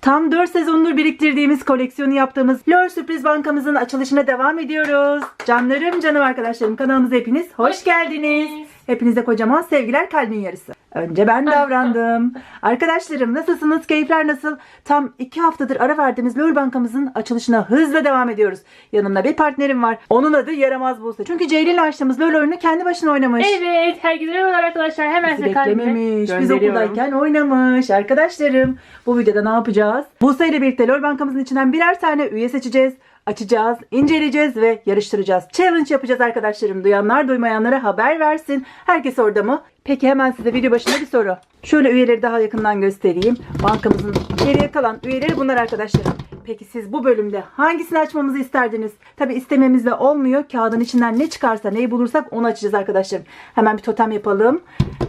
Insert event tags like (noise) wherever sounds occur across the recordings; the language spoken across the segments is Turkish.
Tam 4 sezondur biriktirdiğimiz koleksiyonu yaptığımız LOL Sürpriz Bankamızın açılışına devam ediyoruz. Canlarım canım arkadaşlarım kanalımıza hepiniz hoş geldiniz. Hepinize kocaman sevgiler kalbin yarısı. Önce ben (laughs) davrandım. Arkadaşlarım nasılsınız? Keyifler nasıl? Tam 2 haftadır ara verdiğimiz LOL bankamızın açılışına hızla devam ediyoruz. Yanımda bir partnerim var. Onun adı Yaramaz Buse. Çünkü Ceylin açtığımız LOL oyunu kendi başına oynamış. Evet, herkese merhabalar arkadaşlar. Hemen Bizi size kalbime beklememiş. Biz gönderiyorum. okuldayken oynamış. Arkadaşlarım bu videoda ne yapacağız? Buse ile birlikte LOL bankamızın içinden birer tane üye seçeceğiz. Açacağız, inceleyeceğiz ve yarıştıracağız. Challenge yapacağız arkadaşlarım. Duyanlar duymayanlara haber versin. Herkes orada mı? Peki hemen size video başında bir soru. Şöyle üyeleri daha yakından göstereyim. Bankamızın geriye kalan üyeleri bunlar arkadaşlarım. Peki siz bu bölümde hangisini açmamızı isterdiniz? Tabi istememizle olmuyor. Kağıdın içinden ne çıkarsa neyi bulursak onu açacağız arkadaşlarım. Hemen bir totem yapalım.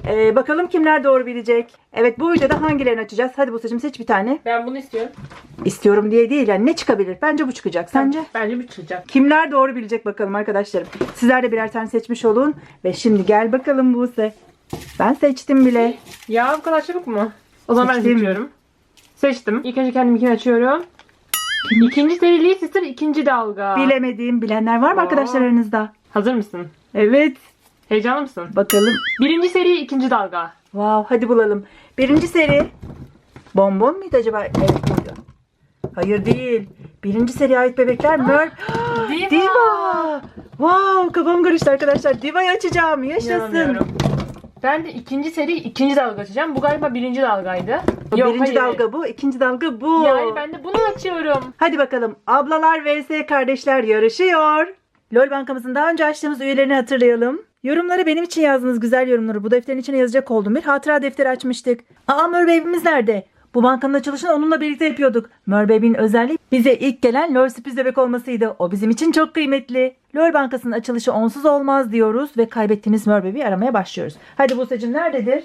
Ee, bakalım kimler doğru bilecek. Evet bu videoda hangilerini açacağız? Hadi bu seçim seç bir tane. Ben bunu istiyorum. İstiyorum diye değil yani ne çıkabilir? Bence bu çıkacak. Sence? Bence bir çıkacak. Kimler doğru bilecek bakalım arkadaşlarım. Sizler de birer tane seçmiş olun. Ve şimdi gel bakalım Buse. Ben seçtim bile. Ya bu kadar çabuk mu? O zaman ben Seçtim. seçiyorum. Seçtim. İlk önce kendiminkini açıyorum. İkinci seri Lee Sister ikinci dalga. Bilemediğim bilenler var mı Aa. arkadaşlar aranızda? Hazır mısın? Evet. Heyecanlı mısın? Bakalım. Birinci seri ikinci dalga. Wow, hadi bulalım. Birinci seri. Bonbon muydu acaba? Evet buydu. Hayır değil. Birinci seriye ait bebekler Mör... (gasps) Diva. Diva. Wow kafam karıştı arkadaşlar. Diva'yı açacağım. Yaşasın. İnanamıyorum. Ben de ikinci seri ikinci dalga açacağım. Bu galiba birinci dalgaydı. Birinci hayır. dalga bu. ikinci dalga bu. Yani ben de bunu açıyorum. Hadi bakalım. Ablalar vs kardeşler yarışıyor. LOL bankamızın daha önce açtığımız üyelerini hatırlayalım. Yorumları benim için yazdınız güzel yorumları. Bu defterin içine yazacak olduğum bir hatıra defteri açmıştık. Aa Mör Baby'miz nerede? Bu bankanın açılışını onunla birlikte yapıyorduk. Mör Baby'nin özelliği bize ilk gelen LOL sürpriz bebek olmasıydı. O bizim için çok kıymetli. LOL bankasının açılışı onsuz olmaz diyoruz ve kaybettiğimiz Mör Baby'yi aramaya başlıyoruz. Hadi Buse'cim nerededir?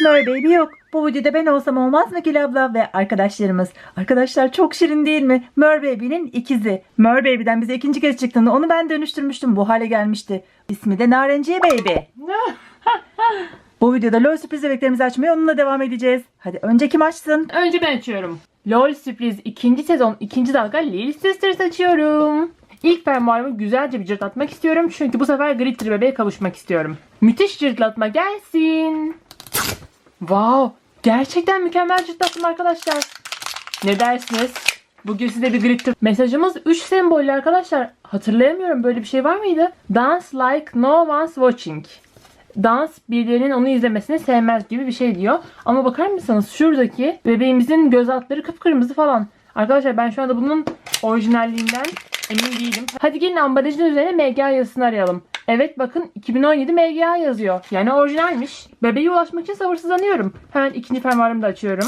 Mör Baby yok. Bu videoda ben olsam olmaz mı abla ve arkadaşlarımız? Arkadaşlar çok şirin değil mi? Mör Baby'nin ikizi. Mör Baby'den bize ikinci kez çıktığında onu ben dönüştürmüştüm. Bu hale gelmişti. İsmi de Narenciye Baby. Bu videoda LOL sürpriz bebeklerimizi açmaya onunla devam edeceğiz. Hadi önce kim açsın? Önce ben açıyorum. LOL sürpriz ikinci sezon ikinci dalga Lil Sisters açıyorum. İlk fermuarımı güzelce bir cırtlatmak istiyorum. Çünkü bu sefer Glitter bebeğe kavuşmak istiyorum. Müthiş cırtlatma gelsin. Wow. Gerçekten mükemmel cırtlattım arkadaşlar. Ne dersiniz? Bugün size bir glitter mesajımız 3 sembollü arkadaşlar. Hatırlayamıyorum böyle bir şey var mıydı? Dance like no one's watching. Dans birilerinin onu izlemesini sevmez gibi bir şey diyor. Ama bakar mısınız şuradaki bebeğimizin göz altları kıpkırmızı falan. Arkadaşlar ben şu anda bunun orijinalliğinden emin değilim. Hadi gelin ambalajın üzerine MGA yazısını arayalım. Evet bakın 2017 MGA yazıyor. Yani orijinalmiş. Bebeğe ulaşmak için sabırsızlanıyorum. Hemen ikinci fermuarımı da açıyorum.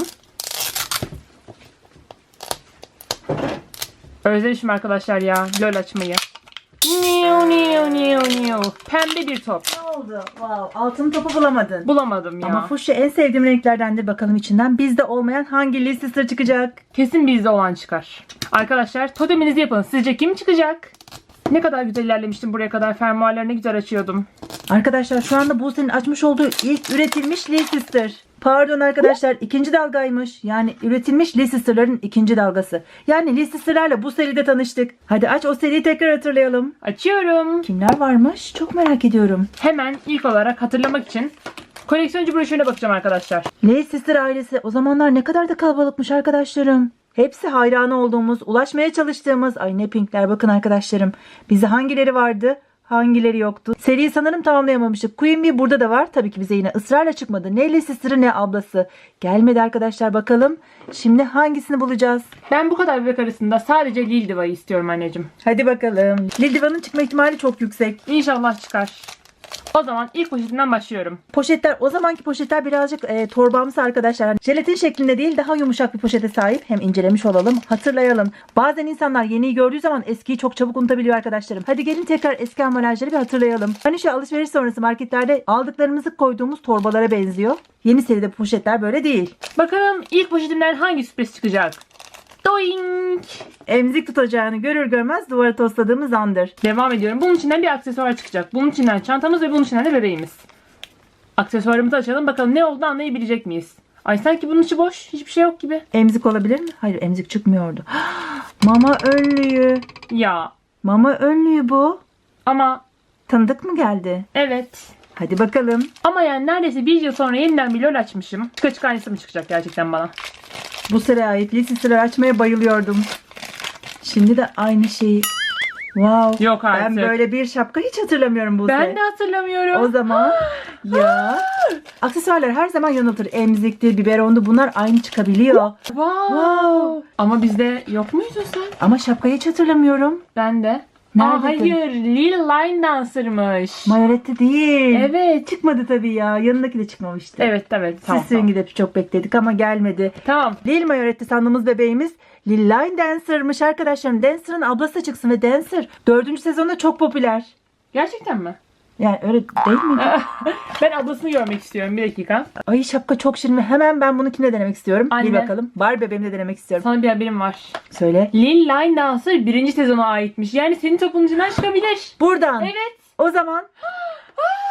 Özlemişim arkadaşlar ya LOL açmayı. Niu niu niu niu. Pembe bir top. Ne oldu? Wow, altın topu bulamadın. Bulamadım ya. Ama fuşya en sevdiğim renklerdendir. Bakalım içinden bizde olmayan hangi Lil Sister çıkacak? Kesin bizde olan çıkar. Arkadaşlar toteminizi yapın. Sizce kim çıkacak? Ne kadar güzel ilerlemiştim buraya kadar. Fermuarları ne güzel açıyordum. Arkadaşlar şu anda Buse'nin açmış olduğu ilk üretilmiş Lil Sister. Pardon arkadaşlar ikinci dalgaymış. Yani üretilmiş Lil Sister'ların ikinci dalgası. Yani Lil Sister'larla bu seride tanıştık. Hadi aç o seriyi tekrar hatırlayalım. Açıyorum. Kimler varmış? Çok merak ediyorum. Hemen ilk olarak hatırlamak için koleksiyoncu broşürüne bakacağım arkadaşlar. Lil Sister ailesi o zamanlar ne kadar da kalabalıkmış arkadaşlarım. Hepsi hayranı olduğumuz, ulaşmaya çalıştığımız, ay ne pinkler bakın arkadaşlarım. Bize hangileri vardı? Hangileri yoktu? Seriyi sanırım tamamlayamamıştık. Queen Bee burada da var. Tabii ki bize yine ısrarla çıkmadı. Ne Lil Sister'ı ne ablası. Gelmedi arkadaşlar bakalım. Şimdi hangisini bulacağız? Ben bu kadar bebek arasında sadece Lil Diva'yı istiyorum anneciğim. Hadi bakalım. Lil Diva'nın çıkma ihtimali çok yüksek. İnşallah çıkar. O zaman ilk poşetinden başlıyorum. Poşetler o zamanki poşetler birazcık e, torbamsı arkadaşlar. Yani jelatin şeklinde değil daha yumuşak bir poşete sahip. Hem incelemiş olalım hatırlayalım. Bazen insanlar yeniyi gördüğü zaman eskiyi çok çabuk unutabiliyor arkadaşlarım. Hadi gelin tekrar eski ambalajları bir hatırlayalım. Hani şu alışveriş sonrası marketlerde aldıklarımızı koyduğumuz torbalara benziyor. Yeni seride poşetler böyle değil. Bakalım ilk poşetimden hangi sürpriz çıkacak? Doink! Emzik tutacağını görür görmez duvara tosladığımız andır. Devam ediyorum. Bunun içinden bir aksesuar çıkacak. Bunun içinden çantamız ve bunun içinden de bebeğimiz. Aksesuarımızı açalım. Bakalım ne olduğunu anlayabilecek miyiz? Ay sanki bunun içi boş. Hiçbir şey yok gibi. Emzik olabilir mi? Hayır emzik çıkmıyordu. (gasps) Mama önlüğü. Ya Mama önlüğü bu. ama Tanıdık mı geldi? evet. Hadi bakalım. Ama yani neredeyse bir yıl sonra yeniden bir lol açmışım. Çıka çıka aynısı mı çıkacak gerçekten bana? Bu sıraya ait listeler açmaya bayılıyordum. Şimdi de aynı şeyi. Wow. Yok artık. Ben böyle bir şapka hiç hatırlamıyorum bu Ben de hatırlamıyorum. O zaman (gasps) ya (gasps) aksesuarlar her zaman yanıltır. Emzikti, biberondu bunlar aynı çıkabiliyor. (gasps) Wow. Wow. Ama bizde yok muydun sen? Ama şapkayı hiç hatırlamıyorum. Ben de. Aa, hayır. Lil Line Dancer'mış. Mayolette değil. Evet. Çıkmadı tabii ya. Yanındaki de çıkmamıştı. Evet evet. Tamam, Siz tamam. de çok bekledik ama gelmedi. tamam. Lil Mayoret'te sandığımız bebeğimiz Lil Line Dancer'mış arkadaşlarım. Dancer'ın ablası çıksın ve Dancer dördüncü sezonda çok popüler. Gerçekten mi? Yani öyle değil mi? (laughs) ben ablasını görmek istiyorum. Bir dakika. Ay şapka çok şirin hemen ben bununkine denemek istiyorum. Bir Anne. bakalım. Var bebeğimle denemek istiyorum. Sana bir haberim var. Söyle. Lil Line Dancer birinci sezona aitmiş. Yani senin topun ucundan çıkabilir. Buradan. Evet. O zaman (gasps)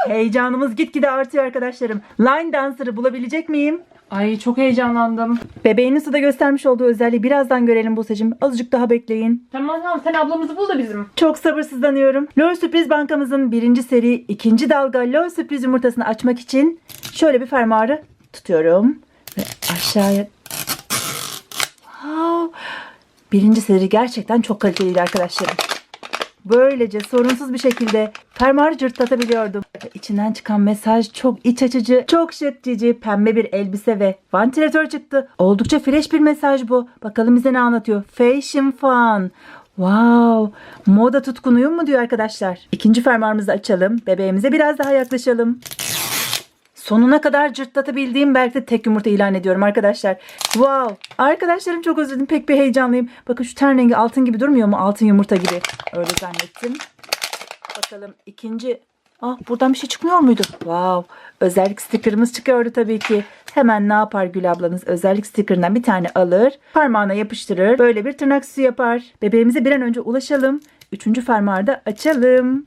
heyecanımız gitgide artıyor arkadaşlarım. Line Dancer'ı bulabilecek miyim? Ay çok heyecanlandım. Bebeğinin suda göstermiş olduğu özelliği birazdan görelim Buse'cim. Azıcık daha bekleyin. Tamam tamam sen ablamızı bul da bizim. Çok sabırsızlanıyorum. LOL Sürpriz Bankamızın birinci seri ikinci dalga LOL Sürpriz yumurtasını açmak için şöyle bir fermuarı tutuyorum. Ve aşağıya... Wow. Birinci seri gerçekten çok kaliteliydi arkadaşlarım. Böylece sorunsuz bir şekilde fermuarı cırtlatabiliyordum. İçinden çıkan mesaj çok iç açıcı, çok şık pembe bir elbise ve vantilatör çıktı. Oldukça fresh bir mesaj bu. Bakalım bize ne anlatıyor. Fashion fun. Wow. Moda tutkunuyum mu diyor arkadaşlar. İkinci fermuarımızı açalım. Bebeğimize biraz daha yaklaşalım. Sonuna kadar cırtlatabildiğim belki de tek yumurta ilan ediyorum arkadaşlar. Wow. Arkadaşlarım çok özledim. Pek bir heyecanlıyım. Bakın şu ten rengi altın gibi durmuyor mu? Altın yumurta gibi. Öyle zannettim. Bakalım ikinci. Ah buradan bir şey çıkmıyor muydu? Wow. Özellik stickerımız çıkıyordu tabii ki. Hemen ne yapar Gül ablanız? Özellik stickerından bir tane alır. Parmağına yapıştırır. Böyle bir tırnak süsü yapar. Bebeğimize bir an önce ulaşalım. Üçüncü fermuarı da açalım.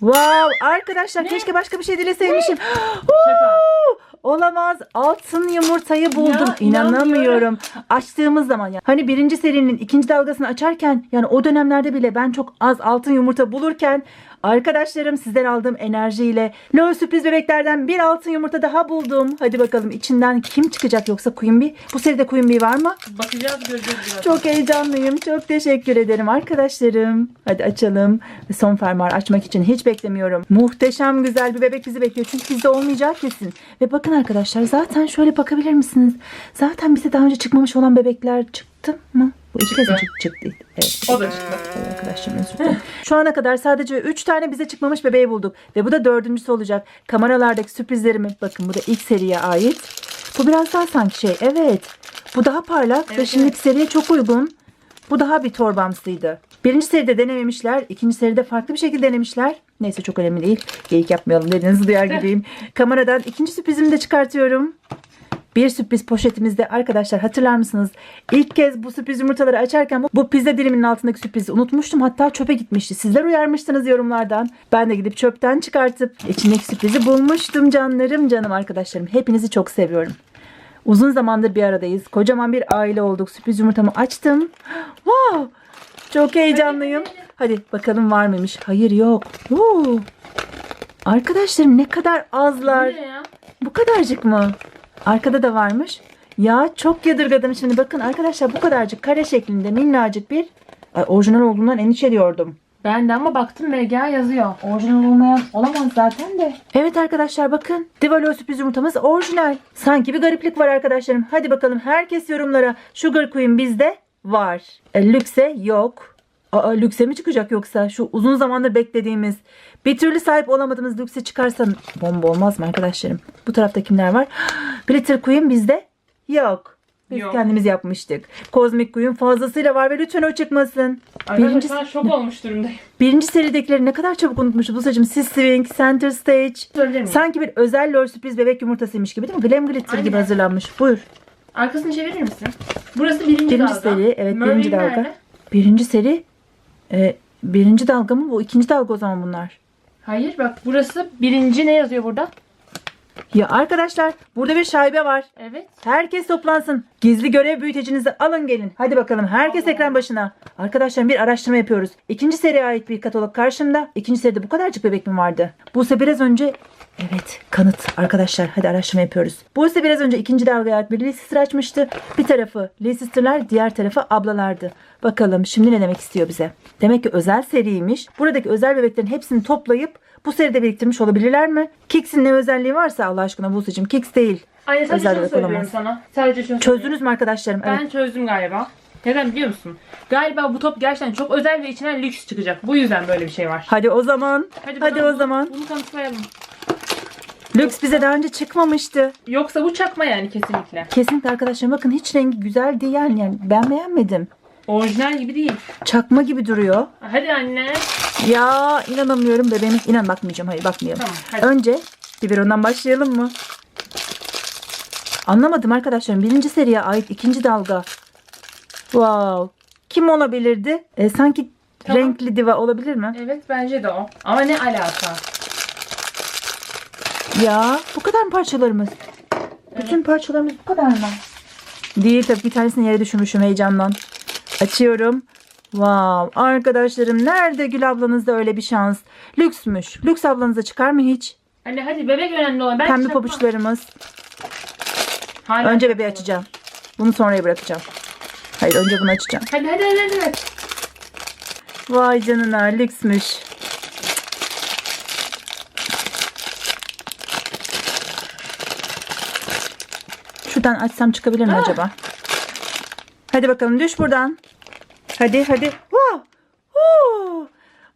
Wow arkadaşlar keşke başka bir şey dileseymişim. (gasps) Olamaz. Altın yumurtayı buldum. Ya, İnanamıyorum. Açtığımız zaman ya. Hani birinci serinin ikinci dalgasını açarken yani o dönemlerde bile ben çok az altın yumurta bulurken arkadaşlarım sizden aldığım enerjiyle LOL sürpriz bebeklerden bir altın yumurta daha buldum. Hadi bakalım içinden kim çıkacak yoksa Queen Bee? Bu seride Queen Bee var mı? Bakacağız göreceğiz biraz. Çok heyecanlıyım. Çok teşekkür ederim arkadaşlarım. Hadi açalım. Son fermuar açmak için hiç beklemiyorum. Muhteşem güzel bir bebek bizi bekliyor. Çünkü bizde olmayacak kesin. Ve bakın arkadaşlar zaten şöyle bakabilir misiniz? Zaten bize daha önce çıkmamış olan bebekler çıktı mı? Bu iki kez mi çıktı? Çıktı. Evet. O da çıktı. Evet arkadaşlarım özür dilerim. Şu ana kadar sadece 3 tane bize çıkmamış bebeği bulduk. Ve bu da dördüncüsü olacak. Kameralardaki sürprizlerimi bakın bu da ilk seriye ait. Bu biraz daha sanki şey evet. Bu daha parlak ve Evet, şimdiki seriye çok uygun. Bu daha bir torbamsıydı. Birinci seride denememişler. ikinci seride farklı bir şekilde denemişler. Neyse çok önemli değil. Geyik yapmayalım dediğinizi duyar (laughs) gibiyim. Kameradan ikinci sürprizimi de çıkartıyorum. Bir sürpriz poşetimizde arkadaşlar hatırlar mısınız? İlk kez bu sürpriz yumurtaları açarken bu, bu pizza diliminin altındaki sürprizi unutmuştum. Hatta çöpe gitmişti. Sizler uyarmıştınız yorumlardan. Ben de gidip çöpten çıkartıp içindeki sürprizi bulmuştum canlarım canım arkadaşlarım. Hepinizi çok seviyorum. Uzun zamandır bir aradayız. Kocaman bir aile olduk. Sürpriz yumurtamı açtım. Wow! Çok heyecanlıyım. Hadi bakalım var mıymış? Hayır yok. Oo. Arkadaşlarım ne kadar azlar. Bu kadarcık mı? Arkada da varmış. Ya çok yadırgadım şimdi. Bakın arkadaşlar bu kadarcık kare şeklinde minnacık bir Ay, orijinal olduğundan endişe ediyordum. Ben de ama baktım MGA yazıyor. Orijinal olmayan olamaz zaten de. Evet arkadaşlar bakın. Divalo sürpriz yumurtamız orijinal. Sanki bir gariplik var arkadaşlarım. Hadi bakalım herkes yorumlara. Sugar Queen bizde var. E, lükse yok. Aa, lükse mi çıkacak yoksa? Şu uzun zamandır beklediğimiz, bir türlü sahip olamadığımız lükse çıkarsa bomba olmaz mı arkadaşlarım? Bu tarafta kimler var? (gasps) Glitter Queen bizde yok. Biz Yok. kendimiz yapmıştık. Cosmic Queen fazlasıyla var ve lütfen o çıkmasın. Arkadaşlar Birinci- şu an şok olmuş durumdayım. (laughs) Birinci seridekileri ne kadar çabuk unutmuşuz. Bu saçım Sis Swing, Center Stage. Söyleyebilir miyim? Sanki bir özel lor sürpriz bebek yumurtasıymış gibi değil mi? Glam Glitter gibi Aynen. hazırlanmış. Buyur. Arkasını çevirir misin? Burası birinci, Birinci dalga. seri, evet, birinci dalga. nerede? Birinci seri. E, birinci dalga mı bu? İkinci dalga o zaman bunlar. Hayır bak burası birinci ne yazıyor burada? Ya arkadaşlar burada bir şaibe var. Evet. Herkes toplansın. Gizli görev büyütecinizi alın gelin. Hadi bakalım herkes Allah. ekran başına. Arkadaşlar bir araştırma yapıyoruz. İkinci seriye ait bir katalog karşımda. İkinci seride bu kadarcık bebek mi vardı? Buse biraz önce... Evet kanıt arkadaşlar hadi araştırma yapıyoruz. Buse biraz önce ikinci dalgaya ait bir Leicester açmıştı. Bir tarafı Leicester'lar diğer tarafı ablalardı. Bakalım şimdi ne demek istiyor bize? Demek ki özel seriymiş. Buradaki özel bebeklerin hepsini toplayıp bu seride biriktirmiş olabilirler mi? Kicks'in ne özelliği varsa Allah aşkına Buse'cim Kicks değil. Anne sadece Özel şunu söylüyorum olamaz. sana. Sadece şunu Çözdünüz mü arkadaşlarım? Evet. Ben çözdüm galiba. Neden biliyor musun? Galiba bu top gerçekten çok özel ve içinden lüks çıkacak. Bu yüzden böyle bir şey var. Hadi o zaman. Hadi, bakalım o bunu- zaman. Bunu kanıtlayalım. Lüks bize daha önce çıkmamıştı. Yoksa bu çakma yani kesinlikle. Kesinlikle arkadaşlar bakın hiç rengi güzel değil yani. yani ben beğenmedim. Orijinal gibi değil. Çakma gibi duruyor. Hadi anne. Ya inanamıyorum bebeğimiz. İnan bakmayacağım. Hayır bakmayalım. Tamam hadi. Önce biberondan başlayalım mı? Anlamadım arkadaşlar. Birinci seriye ait ikinci dalga. Wow. Kim olabilirdi? E, sanki Tamam. renkli diva olabilir mi? Evet bence de o. Ama ne alaka? Ya bu kadar mı parçalarımız? Bütün parçalarımız bu kadar mı? Değil tabii bir tanesini yere düşürmüşüm heyecandan. Açıyorum. Wow arkadaşlarım nerede Gül ablanızda öyle bir şans? Lüksmüş. Lüks ablanıza çıkar mı hiç? Anne hadi bebek önemli olan. Ben Pembe pabuçlarımız. Hala Önce bebeği açacağım. Bunu sonraya bırakacağım. Hayır önce bunu açacağım. Hadi hadi hadi hadi. Vay canına lüksmüş. Şuradan açsam çıkabilir mi acaba? Hadi bakalım düş buradan. Hadi hadi. Wow. Oo.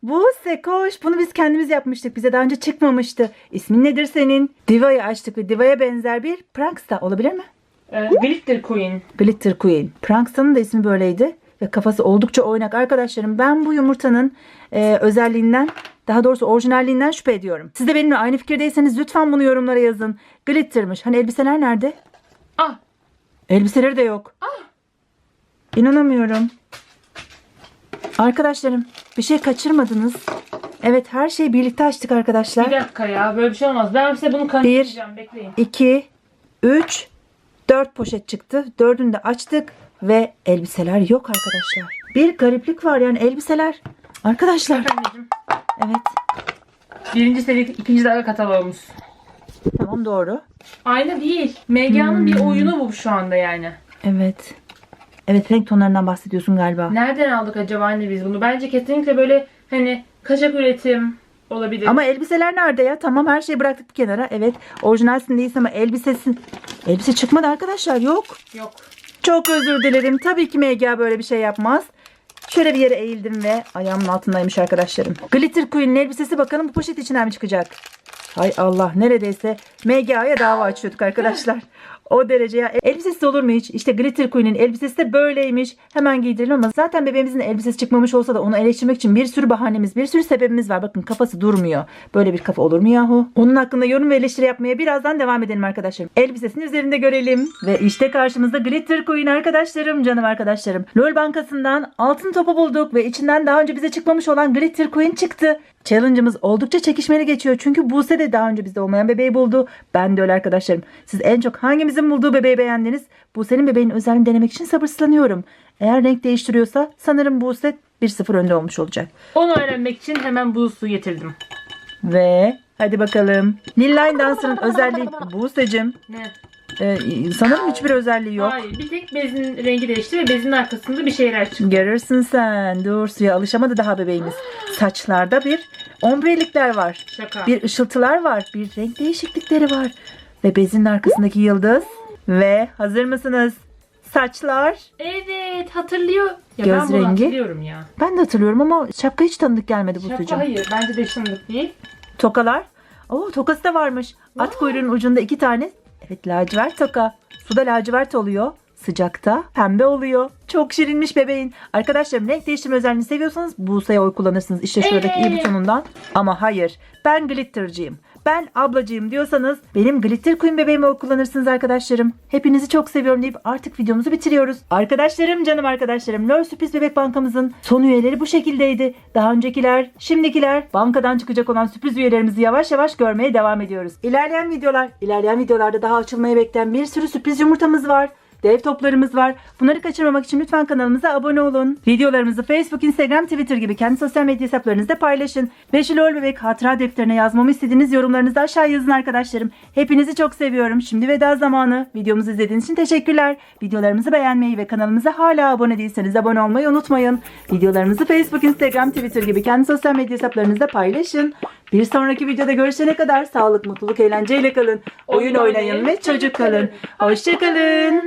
Bu Sekoş. Bunu biz kendimiz yapmıştık. Bize daha önce çıkmamıştı. İsmin nedir senin? Diva'yı açtık ve Diva'ya benzer bir Pranksta olabilir mi? Ee, Glitter Queen. Glitter Queen. Pranksta'nın da ismi böyleydi. Ve kafası oldukça oynak. Arkadaşlarım ben bu yumurtanın e, özelliğinden daha doğrusu orijinalliğinden şüphe ediyorum. Siz de benimle aynı fikirdeyseniz lütfen bunu yorumlara yazın. Glitter'mış. Hani elbiseler nerede? Ah Elbiseleri de yok. İnanamıyorum. Arkadaşlarım bir şey kaçırmadınız. Evet her şeyi birlikte açtık arkadaşlar. bir dakika ya böyle bir şey olmaz. Ben size bunu kanıtlayacağım. Bekleyin. 2, 3, 4 poşet çıktı. Dördünü de açtık ve elbiseler yok arkadaşlar. Bir gariplik var yani elbiseler. Arkadaşlar. Anneciğim. Evet Birinci seri ikinci dalga kataloğumuz. Tamam doğru. Aynı değil. MGA'nın bir Hmm. oyunu bu şu anda yani. Evet. Evet renk tonlarından bahsediyorsun galiba. Nereden aldık acaba anne biz bunu? Bence kesinlikle böyle hani kaçak üretim olabilir. Ama elbiseler nerede ya? Tamam her şeyi bıraktık bir kenara. Evet orijinalsin değilse ama elbisesin. Elbise çıkmadı arkadaşlar yok. Yok. Çok özür dilerim. Tabii ki MGA böyle bir şey yapmaz. Şöyle bir yere eğildim ve ayağımın altındaymış arkadaşlarım. Glitter Queen'in elbisesi bakalım bu poşet içinden mi çıkacak? Hay Allah neredeyse MGA'ya dava açıyorduk arkadaşlar. O derece ya. Elbisesi olur mu hiç? İşte Glitter Queen'in elbisesi de böyleymiş. Hemen giydirelim ama zaten bebeğimizin elbisesi çıkmamış olsa da onu eleştirmek için bir sürü bahanemiz, bir sürü sebebimiz var. Bakın kafası durmuyor. Böyle bir kafa olur mu yahu? Onun hakkında yorum ve eleştiri yapmaya birazdan devam edelim arkadaşlarım. Elbisesini üzerinde görelim. Ve işte karşımızda Glitter Queen arkadaşlarım, canım arkadaşlarım. LOL Bankası'ndan altın topu bulduk ve içinden daha önce bize çıkmamış olan Glitter Queen çıktı. Challenge'ımız oldukça çekişmeli geçiyor. Çünkü Buse de daha önce bizde olmayan bebeği buldu. Ben de öyle arkadaşlarım. Siz en çok hangimizin bulduğu bebeği beğendiniz? Buse'nin bebeğinin özelliğini denemek için sabırsızlanıyorum. Eğer renk değiştiriyorsa sanırım Buse 1-0 önde olmuş olacak. Onu öğrenmek için hemen bu su getirdim. Ve hadi bakalım. Nilline Dancer'ın özelliği Buse'cim. Ne? E, sanırım hiçbir özelliği yok. Hayır. Bir tek bezin rengi değişti ve bezin arkasında bir şeyler çıktı. Görürsün sen. Dur suya alışamadı daha bebeğimiz. Saçlarda bir ombrelikler var. Şaka. Bir ışıltılar var. Bir renk değişiklikleri var. Ve bezin arkasındaki yıldız. Ve hazır mısınız? Saçlar. Evet hatırlıyor. Ya Göz ben bunu rengi. hatırlıyorum ya. Ben de hatırlıyorum ama şapka hiç tanıdık gelmedi bu Şaka sucuğum. hayır. Bence de tanıdık değil. Tokalar. Oo tokası da varmış. At kuyruğunun ucunda iki tane. Evet lacivert toka. Suda lacivert oluyor. Sıcakta pembe oluyor. Çok şirinmiş bebeğin. Arkadaşlarım renk değiştirme özelliğini seviyorsanız Buse'ye oy kullanırsınız. İşte şuradaki i Evet. butonundan. Ama hayır ben glittercıyım. Ben ablacığım diyorsanız benim Glitter Queen bebeğimi kullanırsınız arkadaşlarım. Hepinizi çok seviyorum deyip artık videomuzu bitiriyoruz. Arkadaşlarım canım arkadaşlarım LOL Sürpriz Bebek Bankamızın son üyeleri bu şekildeydi. Daha öncekiler, şimdikiler, bankadan çıkacak olan sürpriz üyelerimizi yavaş yavaş görmeye devam ediyoruz. İlerleyen videolar, ilerleyen videolarda daha açılmaya bekleyen bir sürü sürpriz yumurtamız var. Dev toplarımız var. Bunları kaçırmamak için lütfen kanalımıza abone olun. Videolarımızı Facebook, Instagram, Twitter gibi kendi sosyal medya hesaplarınızda paylaşın. Ve şu LOL Bebek hatıra defterine yazmamı istediğiniz yorumlarınızı aşağı yazın arkadaşlarım. Hepinizi çok seviyorum. Şimdi veda zamanı. Videomuzu izlediğiniz için teşekkürler. Videolarımızı beğenmeyi ve kanalımıza hala abone değilseniz abone olmayı unutmayın. Videolarımızı Facebook, Instagram, Twitter gibi kendi sosyal medya hesaplarınızda paylaşın. Bir sonraki videoda görüşene kadar sağlık, mutluluk, eğlenceyle kalın. Oyun oynayın ve çocuk kalın. Hoşçakalın.